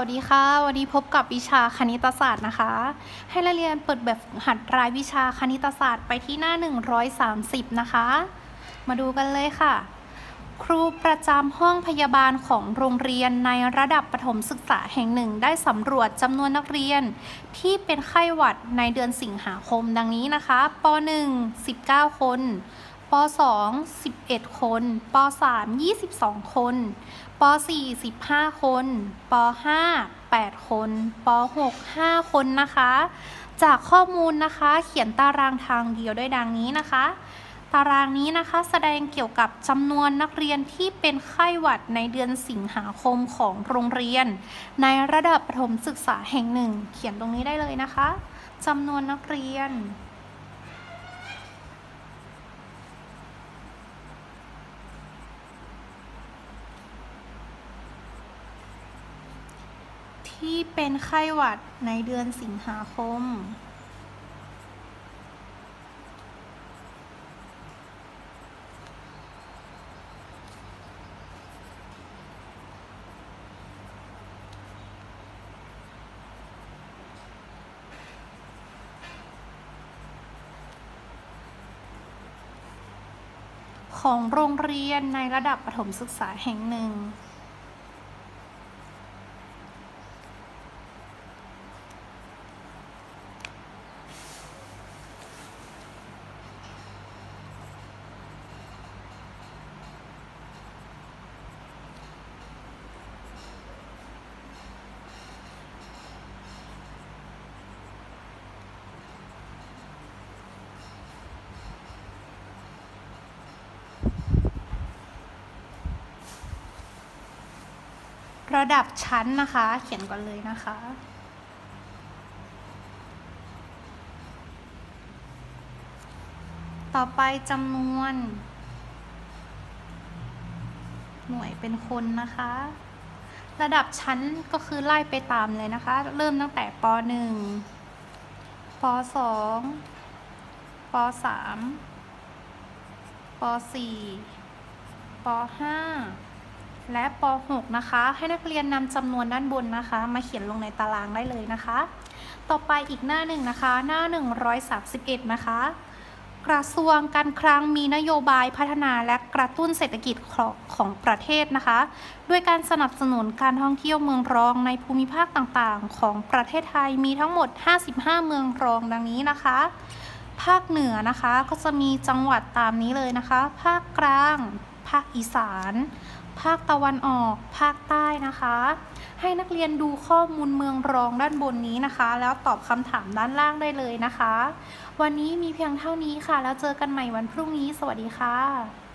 วัสดีค่ะ วันนี้พบกับวิชาคณิตศาสตร์นะคะ ให้นักเรียนเปิดแบบหัดรายวิชาคณิตศาสตร์ไปที่หน้า 130 นะคะ มาดูกันเลยค่ะ ครูประจำห้องพยาบาลของโรงเรียนในระดับประถมศึกษาแห่งหนึ่ง ได้สำรวจจำนวนนักเรียน ที่เป็นไข้หวัดในเดือนสิงหาคมดังนี้นะคะป .1 19 คน ป .2 11 คน ป .3 22 คน ป .4 15 คน ป .5 8 คนป .6 5 คนนะคะ จากข้อมูลนะคะเขียนตารางทางเดียวด้วยดังนี้นะคะ ตารางนี้นะคะแสดงเกี่ยวกับจำนวนนักเรียนที่เป็นไข้หวัดในเดือนสิงหาคมของโรงเรียน ในระดับประถมศึกษาแห่งหนึ่ง เขียนตรงนี้ได้เลยนะคะจำนวนนักเรียน ที่เป็นไข้หวัดในเดือนสิงหาคม ของโรงเรียนในระดับประถมศึกษาแห่งหนึ่ง ระดับชั้นนะคะ เขียนก่อนเลยนะคะ ต่อไปจำนวน หน่วยเป็นคนนะคะ ระดับชั้นก็คือไล่ไปตามเลยนะคะ เริ่มตั้งแต่ป .1 ป .2 ป .3 ป .4 ป .5 และป .6 นะคะ ให้นักเรียนนำจำนวนด้านบนนะคะ มาเขียนลงในตารางได้เลยนะคะ ต่อไปอีกหน้าหนึ่งนะคะ หน้า 131 นะคะ กระทรวงการคลังมีนโยบายพัฒนาและกระตุ้นเศรษฐกิจของของประเทศนะคะ ด้วยการสนับสนุนการท่องเที่ยวเมืองรองในภูมิภาคต่างๆ ของประเทศไทยมีทั้งหมด 55 เมืองรองดังนี้นะคะ ภาคเหนือนะคะก็จะมีจังหวัดตามนี้เลยนะคะ ภาคกลาง ภาคอีสาน ภาคตะวันออก ภาคใต้นะคะ ให้นักเรียนดูข้อมูลเมืองรองด้านบนนี้นะคะ แล้วตอบคำถามด้านล่างได้เลยนะคะ วันนี้มีเพียงเท่านี้ค่ะ แล้วเจอกันใหม่วันพรุ่งนี้ สวัสดีค่ะ